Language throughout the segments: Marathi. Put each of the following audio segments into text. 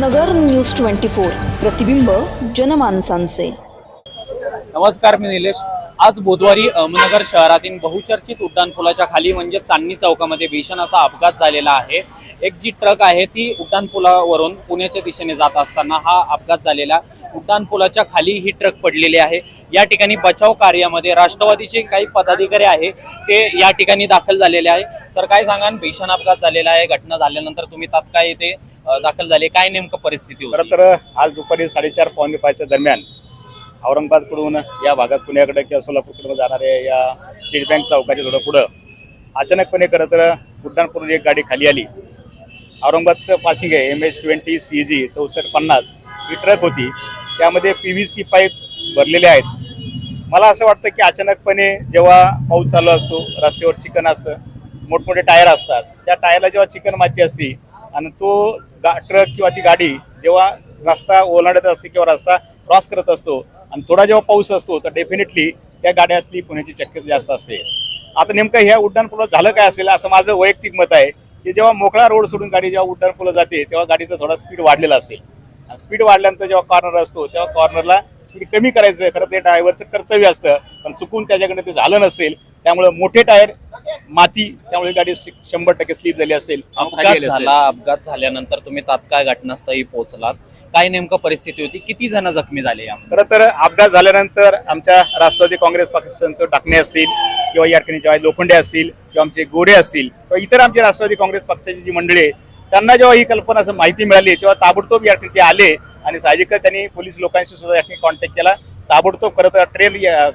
नगर न्यूज ट्वेंटी फोर प्रतिबिंब जनमानसांचे. नमस्कार मी निलेश. आज बुधवारी अहमदनगर शहरातील बहुचर्चित उड्डाणपुलाच्या खाली म्हणजे चांदणी चौकामध्ये भीषण असा अपघात झालेला आहे. एक जी ट्रक आहे ती उड्डाणपुलावरून पुण्याच्या दिशेने जात असताना हा अपघात झालेला. उड्डाणपुलाच्या खाली ही ट्रक पडलेली आहे. या ठिकाणी बचाव कार्यामध्ये राष्ट्रवादीचे काही पदाधिकारी आहे ते या ठिकाणी दाखल झालेले आहे. सर काय सांगा भीषण अपघात झालेला आहे. घटना झाल्यानंतर तुम्ही तात्काळ इथे दाखल झाले. काय नेमकं परिस्थिती खरं तर आज दुपारी साडेचार पावणे पाचच्या दरम्यान औरंगाबादकडून या भागात पुण्याकडे किंवा सोलापूरकडून जाणाऱ्या या स्टेट बँक चौकाच्या थोडं पुढं अचानकपणे खरं तर उड्डाणपूर्व एक गाडी खाली आली. औरंगाबादचं पासिंग आहे M S twenty C G चौसष्ट पन्नास. ही ट्रक होती. त्यामध्ये पी व्ही सी पाईप्स भरलेले आहेत. मला असं वाटतं की अचानकपणे जेव्हा पाऊस चालू असतो रस्त्यावर चिकन असतं मोठमोठे टायर असतात. त्या टायरला जेव्हा चिकन माती असते आणि तो गा ट्रक किंवा ती गाडी जेव्हा रस्ता ओलांडत असते किंवा रस्ता क्रॉस करत असतो आणि थोडा जेव्हा पाऊस असतो तर डेफिनेटली त्या गाड्या असली होण्याची शक्यता जास्त असते. आता नेमकं ह्या उड्डाणपुलात झालं काय असेल असं माझं वैयक्तिक मत आहे की जेव्हा मोकळा रोड सोडून गाडी जेव्हा उड्डाणपुला जाते तेव्हा गाडीचा थोडा स्पीड वाढलेला असेल. आणि स्पीड वाढल्यानंतर जेव्हा कॉर्नर असतो तेव्हा कॉर्नरला स्पीड कमी करायचं खरं ते ड्रायव्हरचं कर्तव्य असतं पण चुकून त्याच्याकडे ते झालं नसेल त्यामुळे मोठे टायर माती त्यामुळे गाडी शंभर टक्के स्लिप झाली असेल. अपघात. झाला अपघात झाल्यानंतर तुम्ही तात्काळ घटनास्थळी पोहोचलात. काय नेमकं परिस्थिती होती? किती जण जखमी झाले यामध्ये? खरं तर अपघात झाल्यानंतर आमच्या राष्ट्रवादी काँग्रेस पक्षाचे टाकणे असतील किंवा या ठिकाणी जेव्हा लोखंडे असतील किंवा आमचे गोडे असतील किंवा इतर आमचे राष्ट्रवादी काँग्रेस पक्षाची जी मंडळी आहे त्यांना जेव्हा ही कल्पना असं माहिती मिळाली तेव्हा ताबडतोब या ठिकाणी आले आणि साहजिकच त्यांनी पोलीस लोकांशी सुद्धा या ठिकाणी कॉन्टॅक्ट केला. ताबडतोब खरं तर ट्रेन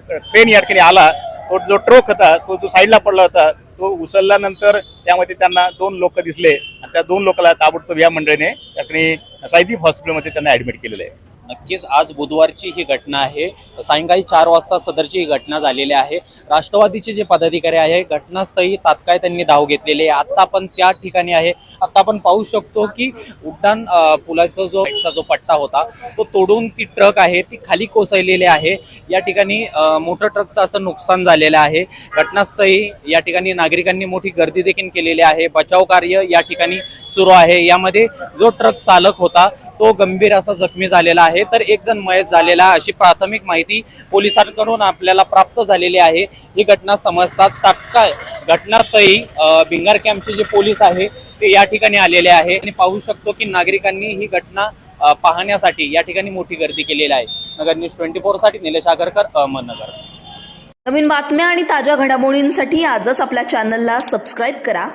ट्रेन या ठिकाणी आला. तो जो ट्रक होता तो जो साईडला पडला होता तो उचलल्यानंतर त्यामध्ये त्यांना दोन लोक दिसले. आणि त्या दोन लोकांना ताबडतोब या मंडळीने त्या ठिकाणी साईदीप हॉस्पिटलमध्ये त्यांना ऍडमिट केलेलं आहे. नक्कीच आज बुधवारची ही घटना आहे. सायंकाळी चार वाजता सदरची ही घटना झालेली आहे. राष्ट्रवादीचे जे पदाधिकारी आहे घटनास्थळी तात्काळ त्यांनी धाव घेतलेली आहे. आत्ता आपण त्या ठिकाणी आहे. आत्ता आपण पाहू शकतो की उड्डाण पुलाचा जो जो पट्टा होता तो तोडून ती ट्रक आहे ती खाली कोसळलेली आहे. या ठिकाणी मोठं ट्रकचं असं नुकसान झालेलं आहे. घटनास्थळी या ठिकाणी नागरिकांनी मोठी गर्दी देखील केलेली आहे. बचाव कार्य या ठिकाणी सुरू आहे. यामध्ये जो ट्रक चालक होता तो गंभीर असा जखमी झालेला आहे. तर एक जण मयत झालेला आहे. अशी प्राथमिक माहिती पोलिसांकडून आपल्याला प्राप्त झालेली आहे. ही घटना समजतात तात्काळ घटनास्थळी भिंगार कॅम्पचे जे पोलीस आहे ते या ठिकाणी आलेले आहे. आणि पाहू शकतो की नागरिकांनी ही घटना पाहण्यासाठी या ठिकाणी मोठी गर्दी केलेली आहे. नगर न्यूज ट्वेंटी फोरसाठी निलेश आगरकर अहमदनगर. नवीन बातम्या आणि ताज्या घडामोडींसाठी आजच आपल्या चॅनलला सबस्क्राईब करा.